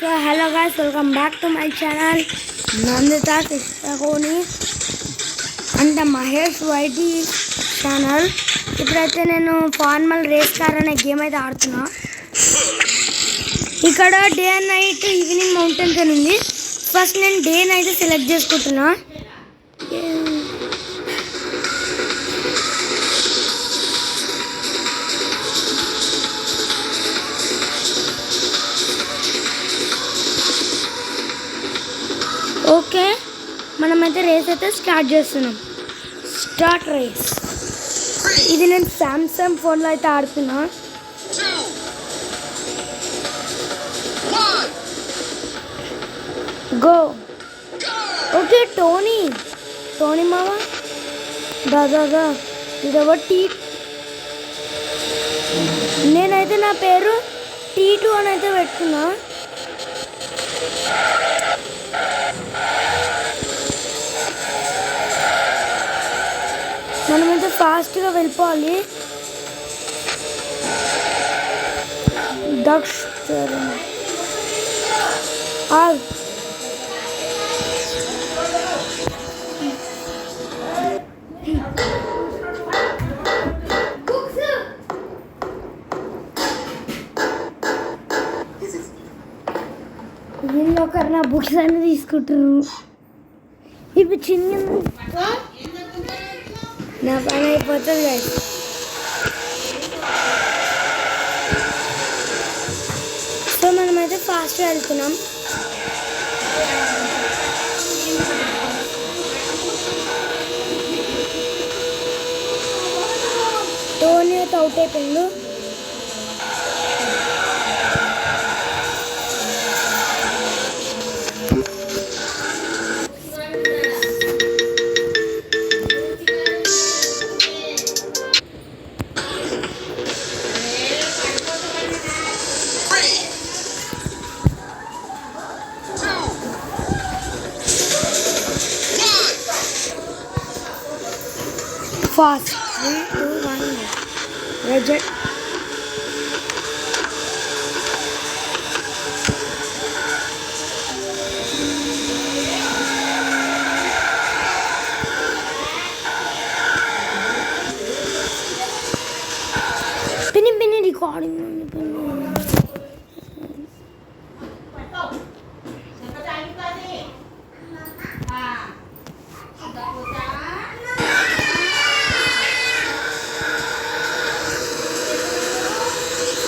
So hello guys welcome back to my channel Nandita కృష్ణకోని and Mahesh YT channel ఇప్పుడైతే నేను formal race car అనే game అయితే ఆడుతున్నా. ఇక్కడ day and night evening mountains అని ఉంది. ఫస్ట్ నేను డే నైట్ సెలెక్ట్ చేసుకుంటున్నా. ఓకే మనమైతే రేస్ అయితే స్టార్ట్ చేస్తున్నాం. Start race. ఇది నేను సామ్సంగ్ ఫోన్లో అయితే ఆడుతున్నా. గో ఓకే టోనీ టోనీ మామ దాదాగా దా టీ నేనైతే నా పేరు టీ టూ అని అయితే పెట్టుకున్నా. ఫాస్ట్గా వెళ్ళిపోవాలి దక్ష ఆగ్ వీళ్ళు ఒకరు నా బుక్స్ అన్ని తీసుకుంటారు ఇప్పుడు చిన్న నా పని అయిపోతుంది కదా సో మనమైతే ఫాస్ట్గా వెళ్తున్నాం. టోనీ అయితే అవుట్ అయిపోయిండు. Fatih Ulanlı. Recep Benim beni rekordim.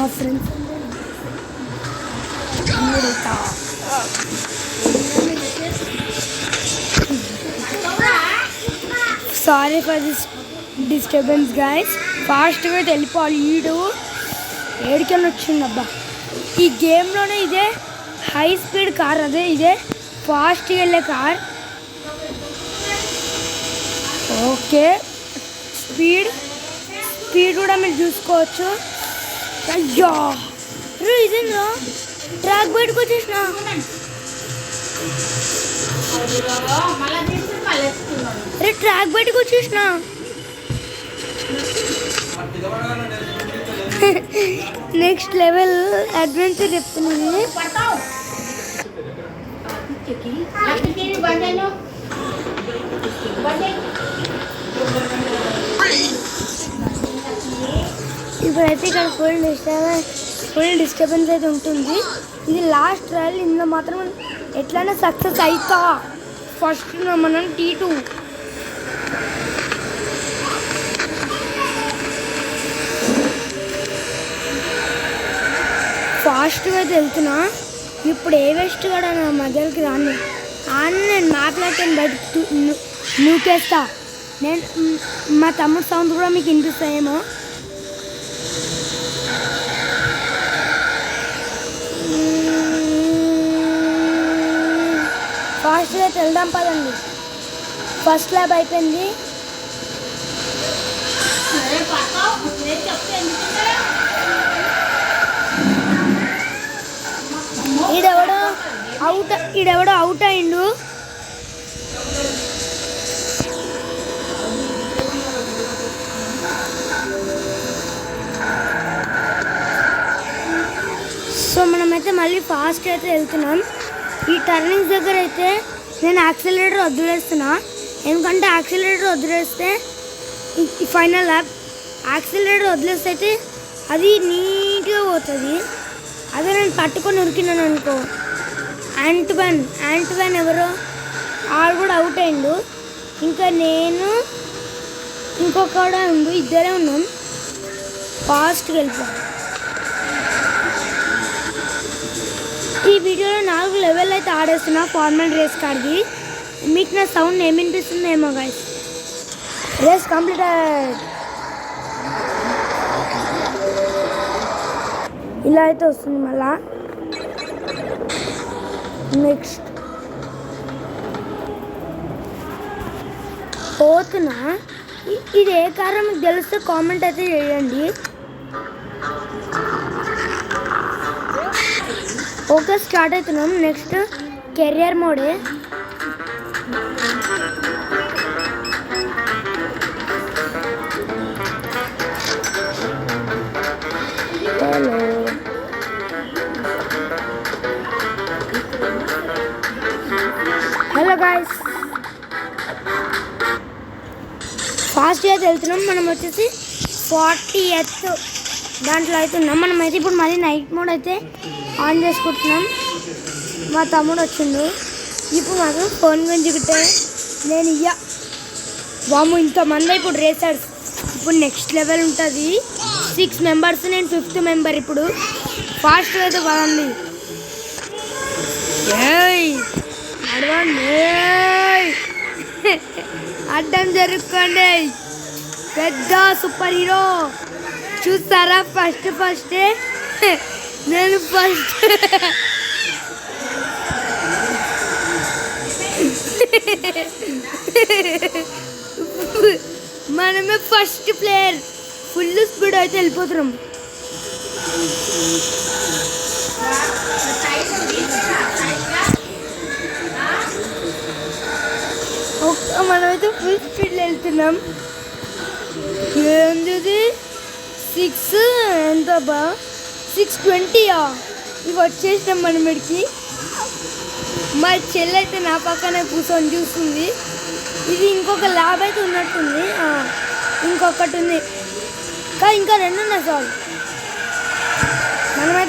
మా friends sorry for this disturbance guys ఫాస్ట్గా వెళ్ళిపోవాలి ఈడు ఏడికని వచ్చింది అబ్బా. ఈ గేమ్లోనే ఇదే హై స్పీడ్ కార్ అదే ఇదే ఫాస్ట్గా వెళ్ళే కార్ ఓకే స్పీడ్ స్పీడ్ కూడా మీరు చూసుకోవచ్చు. అయ్యో. రే ఇదేనా ట్రాక్ బయటకు వచ్చేసిన. రే ట్రాక్ బయటకు వచ్చేసిన. నెక్స్ట్ లెవెల్ అడ్వెంచర్ చెప్తున్నాను. బండి ఇప్పుడైతే ఇక్కడ ఫుల్ డిస్టర్బెన్స్ ఫుల్ డిస్టర్బెన్స్ అయితే ఉంటుంది. ఇది లాస్ట్ ట్రయల్ ఇందులో మాత్రం ఎట్లయినా సక్సెస్ అవుతా ఫస్ట్ మనం టీ టూ ఫాస్ట్గా అయితే వెళ్తున్నా. ఇప్పుడు ఏ వెస్ట్ కూడా నా మధ్యలోకి రాను. అని నేను మాట్లాడతాను బయట నూకేస్తా. నేను మా తమ్ముడు సౌండ్ కూడా మీకు వినిపిస్తాయేమో. ఫాస్ట్గా వెళ్దాం పదండి. ఫస్ట్ ల్యాబ్ అయిపోయింది. ఈడెవడో అవుట్ ఈడెవడో అవుట్ అయిండు. మళ్ళీ ఫాస్ట్ అయితే వెళ్తున్నాం. ఈ టర్నింగ్స్ దగ్గర అయితే నేను యాక్సిలేటర్ వదిలేస్తున్నా. ఎందుకంటే యాక్సిలేటర్ వదిలేస్తే ఫైనల్ ల్యాబ్ యాక్సిలేటర్ వదిలేస్తే అయితే అది నీట్గా పోతుంది. అదే నేను పట్టుకొని ఉరికినాను అనుకో. యాంట్ వన్ యాంట్ వన్ ఎవరో? ఆడు కూడా అవుట్ అయిండు. ఇంకా నేను ఇంకొక ఉండు ఇద్దరే ఉన్నాం. ఫాస్ట్గా వెళ్ళిపోయాం ఈ వీడియోలో నాలుగు లెవెల్ అయితే ఆడేస్తున్నా ఫార్మల్ రేస్ కార్డ్కి మీకు నా సౌండ్ ఏమి వినిపిస్తుందేమో గైస్ రేస్ కంప్లీట్ ఇలా అయితే వస్తుంది మళ్ళా. నెక్స్ట్ పోతున్నా. ఇది ఏ కారణం మీకు తెలిస్తే కామెంట్ అయితే చేయండి. ఓకే స్టార్ట్ అవుతున్నాం. నెక్స్ట్ కెరియర్ మోడే. హలో గాయస్ ఫాస్ట్ అయితే వెళ్తున్నాం. మనం వచ్చేసి ఫార్టీ ఎత్ దాంట్లో అయితే ఉన్నాం. మనం అయితే ఇప్పుడు మళ్ళీ నైట్ మోడ్ అయితే ఆన్ చేసుకుంటున్నాం. మా తమ్ముడు వచ్చిండు. ఇప్పుడు మాకు ఫోన్ గురించి నేను ఇయ్య. వాము ఇంతమంది ఇప్పుడు రేసర్స్. ఇప్పుడు నెక్స్ట్ లెవెల్ ఉంటుంది. సిక్స్ మెంబర్స్ నేను ఫిఫ్త్ మెంబర్ ఇప్పుడు. ఫాస్ట్ అయితే పదండి ఏయ్ అడ్డం జరుపుకోండి పెద్ద సూపర్ హీరో. చూస్తారా ఫస్ట్ ఫస్ట్? నేను ఫస్ట్ మనమే ఫస్ట్ ప్లేయర్ ఫుల్ స్పీడ్ అయితే వెళ్ళిపోతున్నాం మనమైతే ఫుల్ స్పీడ్లో వెళ్తున్నాం. ఏంది సిక్స్ ఎంత బా? సిక్స్ ట్వంటీయా ఇవి వచ్చేసినాం మనం ఇక్కడికి మా చెల్లి అయితే నా పక్కనే కూర్చొని చూస్తుంది. ఇది ఇంకొక ల్యాబ్ అయితే ఉన్నట్టుంది. ఆ, ఇంకొకటి ఉంది. కానీ ఇంకా రెండు ఉన్నాయి సార్. మనమైతే